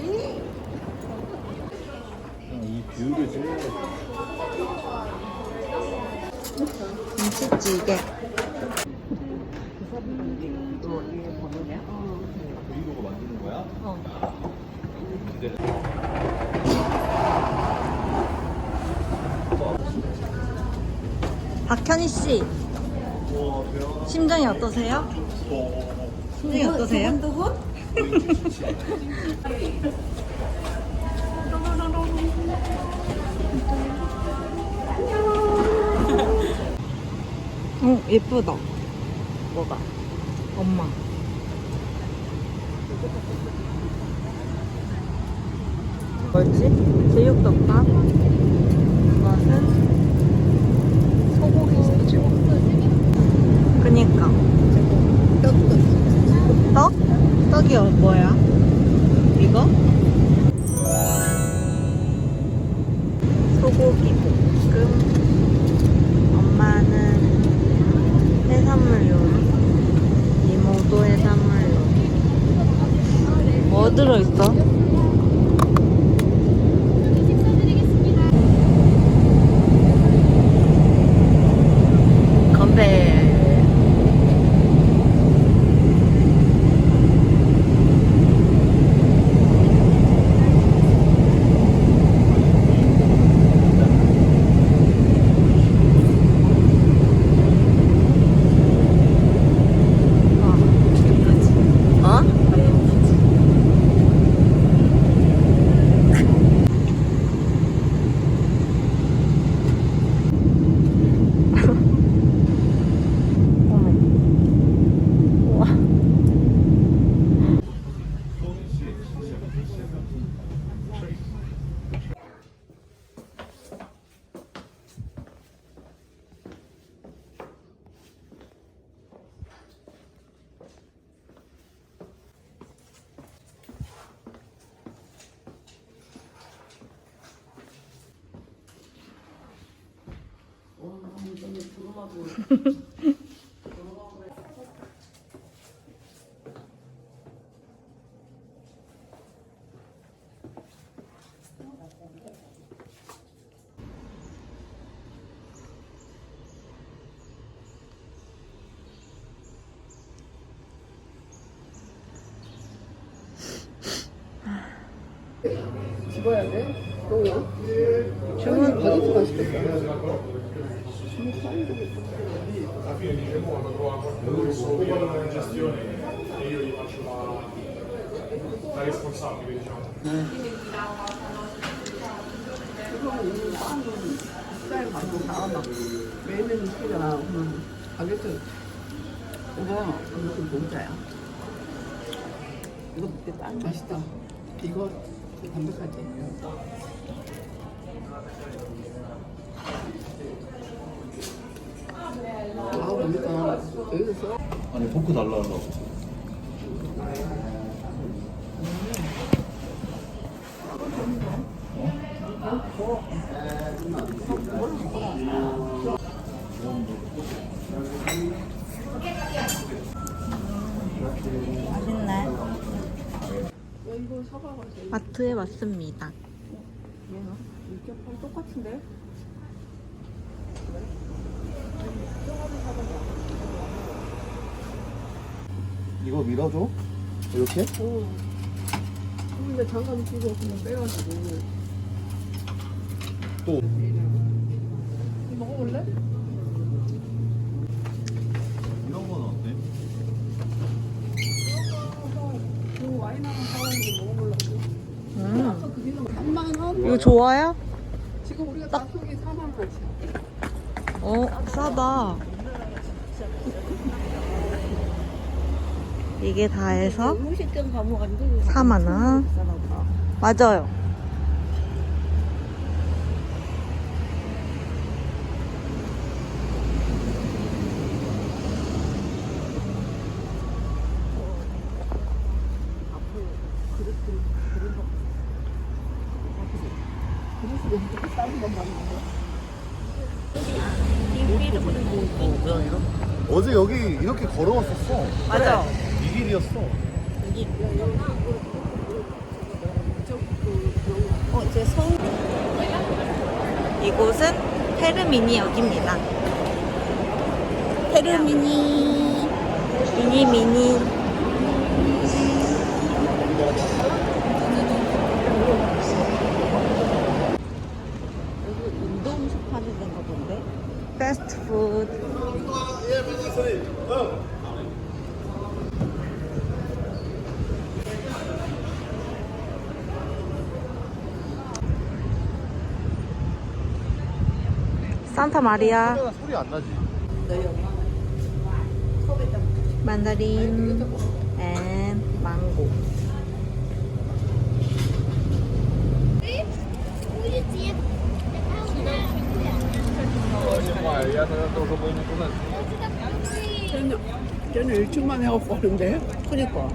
이 뷰를 찍는 김치찌개. 박현희 씨. 심정이 어떠세요? 심정이 어떠세요? 어, 예쁘다. 뭐가? 엄마. 뭐지? 제육덮밥. 이것은 소고기 스튜. 그니까. 떡? 떡이 어- 뭐야? 이거? 소고기 볶음. 엄마는 해산물 요리. 이모도 해산물 요리. 뭐 들어있어? 건배. 어? 우와. 집어야 돼? 또요? 매일매일 시키잖아. 그러면 가격도 이거 이것도 공짜야. 이거 먹겠다. 맛있다. 이거 담백하지? 아, 보니까 여기서 써? 아니 포크 달라고. 야, 이거 사봐가지고. 마트에 왔습니다. 얘는 이렇게 똑같은데? 이거 밀어줘? 이렇게? 어. 근데 장갑 끼고 그냥 빼가지고. 또 이거 먹어볼래? 이런 건 어때? 이거 와인 하나 사와서 먹어보려고. 음. 아까 그 비는 3만 원? 이거 좋아요? 지금 우리가 다 속이 4만 원이야. 어, 싸다. 이게 다 해서 음식점 가면 안 되고. 4만 원. 맞아요. 번 봤는데. 그냥 이런 어제 여기 이렇게 걸어왔었어 맞아. 이 길이었어 어, 이제 서울. 이곳은 페르미니역입니다. 페르미니. 미니 미니. 여기 인도 음식 파는 데인가 본데? 패스트푸드. 산타 마리아. 소리 안 나지 mandarin and 쟤는, 쟤는 일주만 해갖고 하는데. 그니까.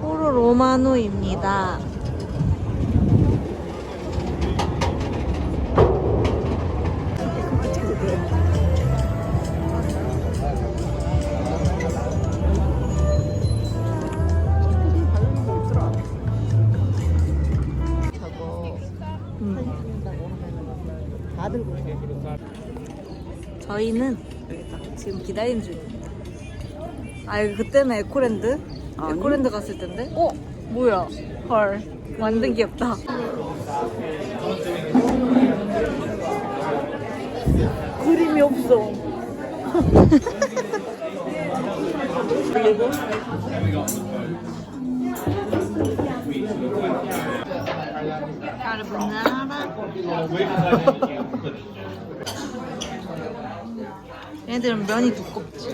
포로 로마노입니다. 저희는 지금 기다리는 중입니다. 아 이거 그때는 에코랜드? 에코랜드 갔을 텐데? 어? 뭐야? 헐 완전 귀엽다. 그림이 없어. 얘네들은 면이 두껍지.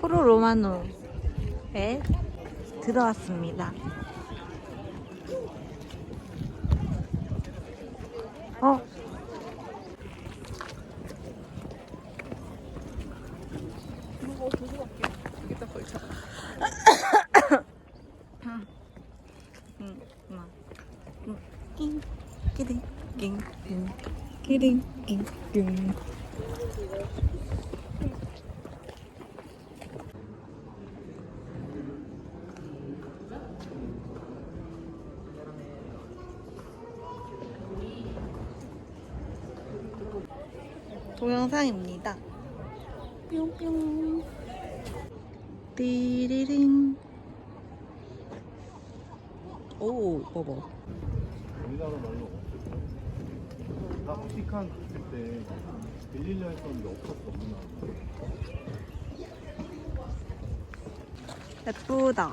프로 로마노에 들어왔습니다. 어? 응, 응, 응. 낑, 끼링, 낑, 낑, 끼링, 낑, 낑. 동영상입니다. 뿅뿅. 띠리링. 오, 봐봐. 우리나라 말로 바티칸 갔을 때 빌리려 했었는데 없었어 우리나라 예쁘다.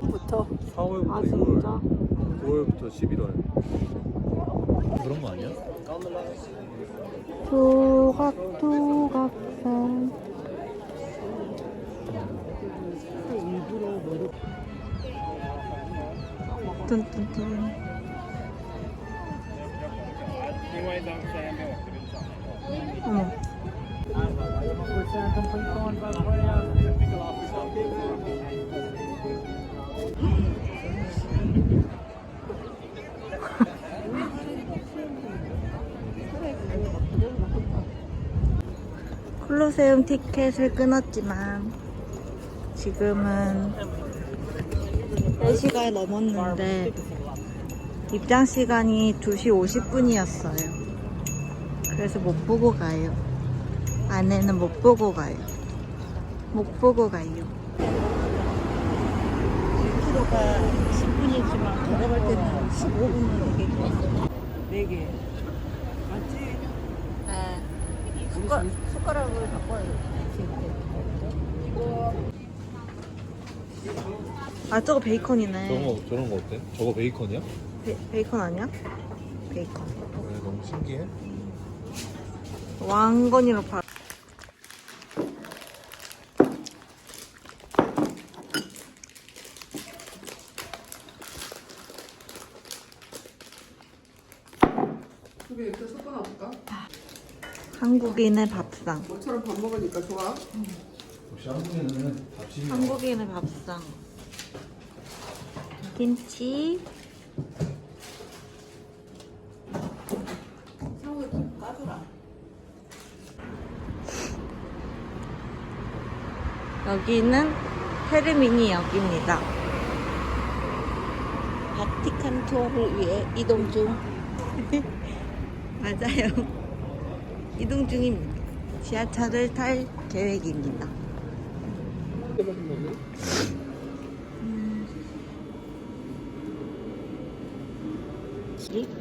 부터 4월부터 아, 진짜? 9월부터 11월 그런 거 아니야? 조각 조각산 뚠뚠뚠. 어머 콜로세움 티켓을 끊었지만 지금은 4시가 넘었는데 입장 시간이 2시 50분이었어요. 그래서 못 보고 가요. 안에는 못 보고 가요. 못 보고 가요. 1km가 10분이지만 걸어갈 때는 15분은 되겠죠. 4개. 맞지? 네. 숟가, 숟가락을 돼. 아 저거 베이컨이네. 저런 거 저런 거 어때? 저거 베이컨이야? 베, 베이컨 아니야? 베이컨. 그래 너무 신기해. 왕건이로 팔. 두개 이렇게 섞어놔볼까? 한국인의 밥상. 너처럼 밥 먹으니까 좋아. 역시 한국인은 밥심이 한국인의 밥상. 김치. 상우에 김 까주라. 여기는 페르미니 역입니다. 바티칸 투어를 위해 이동 중. 맞아요. 이동 중입니다. 지하철을 탈 계획입니다. 거네.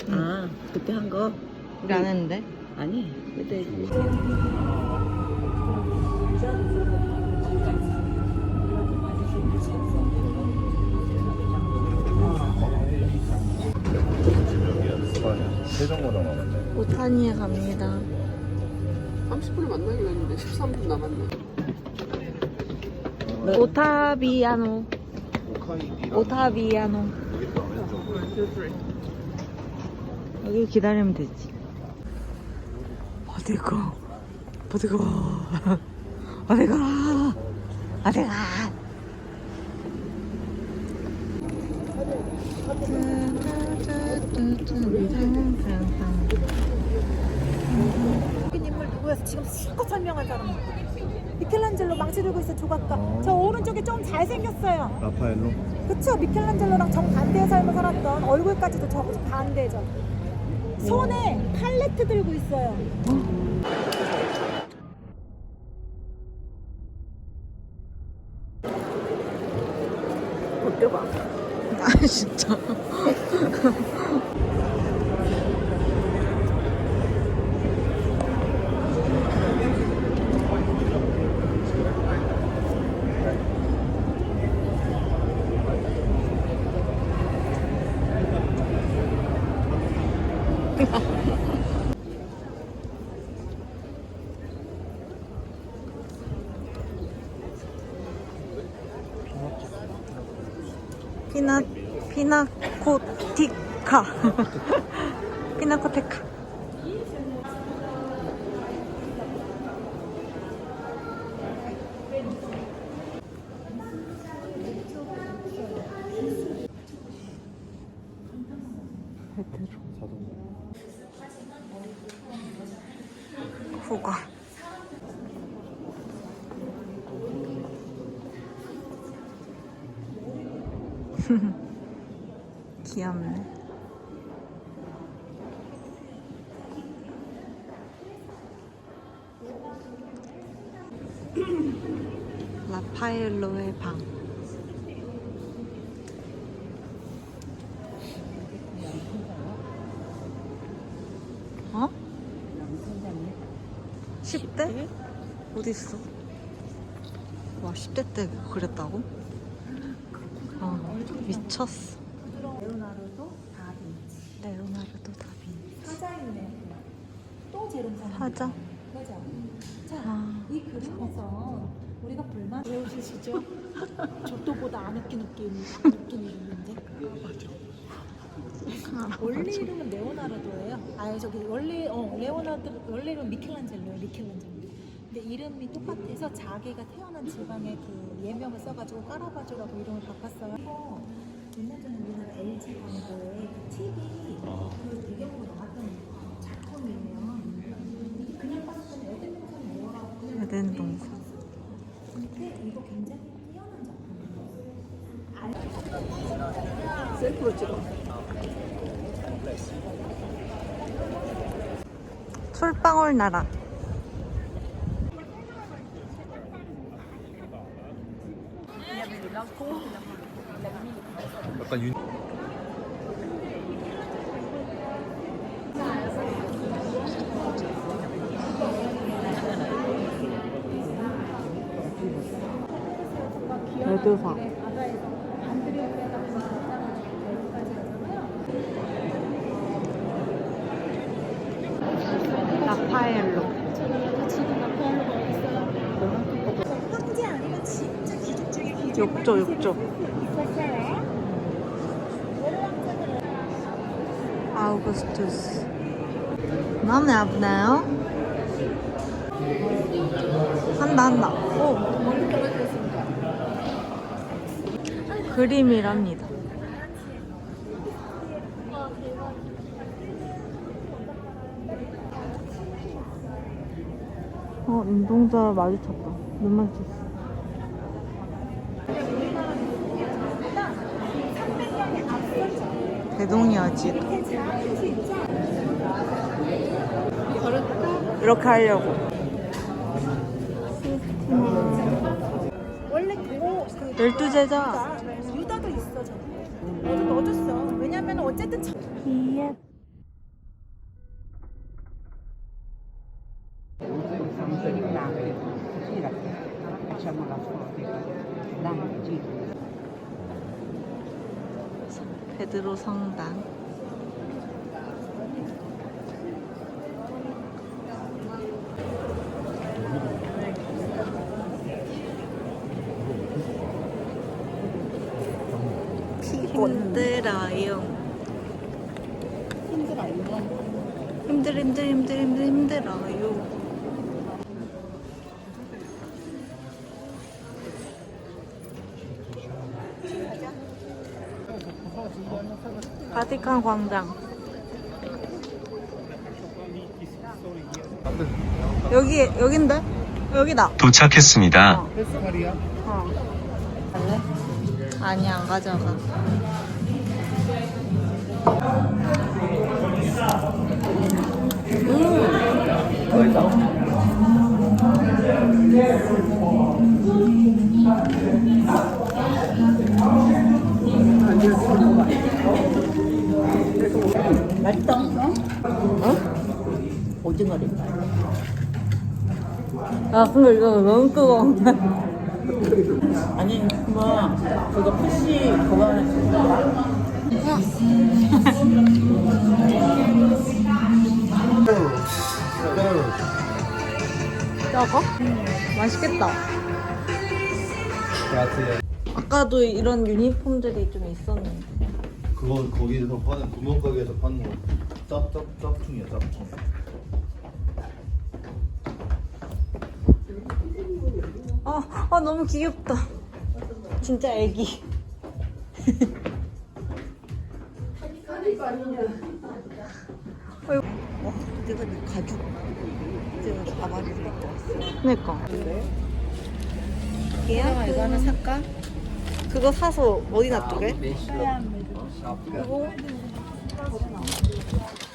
아, 그때 한 거? 우리 안 했는데? 아니, 그때. 세종고등 남았네. 오타니에 갑니다. 30분에 만나기로 했는데 13분 남았네. 오타비아노. 오카이디라. 오타비아노. 여기 기다리면 되지. 어디 가? 어디 가? 어디 가? 어디 가? 누 구였어? 지금 실컷 설명할 사람. 미켈란젤로 망치 들고 있어 조각가. 저 오른쪽에 좀 잘생겼어요. 라파엘로. 그쵸? 미켈란젤로랑 정반대의 삶을 살았던 얼굴까지도 저 반대죠. 손에 팔레트 들고 있어요. 아 진짜. 피나 피나코티카. 피나코테카. 후가 귀엽네. 라파엘로의 방. 어? 10대? 어딨어? 와, 10대 때 그랬다고? 어, 미쳤어. 레오나르도 다빈치. 레오나르도 다빈치. 사자이네. 또 제름사님. 사자? 그죠? 자, 아. 이 그림에서 우리가 불만 외우시죠? 저도보다 안 웃긴 웃긴 웃긴 이름인데. 원래 이름은 레오나르도예요. 아 저기 원래 어 레오나르도 원래 이름 미켈란젤로예요. 미켈란젤로. 근데 이름이 똑같아서 자기가 태어난 지방에 그 예명을 써가지고 까라바조라고 이름을 바꿨어요. 어, 얼마 전에 우리나라 LG 광고에 그 TV 그 배경으로 나왔던 작품이에요. 이게 그냥 봤을 때는 에덴 동산 레오라고 에덴 동산. 근데 이거 굉장히 뛰어난 찍어. 솔방울 나라. 약간 윤. 레드사. 바다에서 안드레오페가 등장을 주고 여기까지 하잖아요. 욕조 욕조. 아우구스투스. 마음에 아프나요? 한다 한다 오 그림이랍니다. 어 눈동자 마주쳤다. 눈 마주쳤어 대동여지. 이렇게 하려고. 원래 그거 그 열두 제자. 유다도 있어 저기. 어디 넣어줬어. 왜냐면 어쨌든 저- 베드로 성당 힘들어요 힘들 힘들 힘들 힘들 힘들어요 바티칸 광장 여기 여긴데 여기다 도착했습니다. 어. 아니 안 가져가. 맛 어? 오징어래. 아 근데 이거 너무 뜨거워. 아니, 뭐, 그거 푸시, 그거 작아? 맛있겠다. 아까도 이런 유니폼들이 좀 있었는데. 그거 거기서 파는 구멍가게에서 파는 거 짭짭 짭충이야 짭충. 아, 아 너무 귀엽다. 진짜 애기. 어, 내가 가죽. 내가 가발을 입고 왔어. 그니까. 얘야, 이거 하나 살까? 그거 사서 어디 놔두게? 그리 何?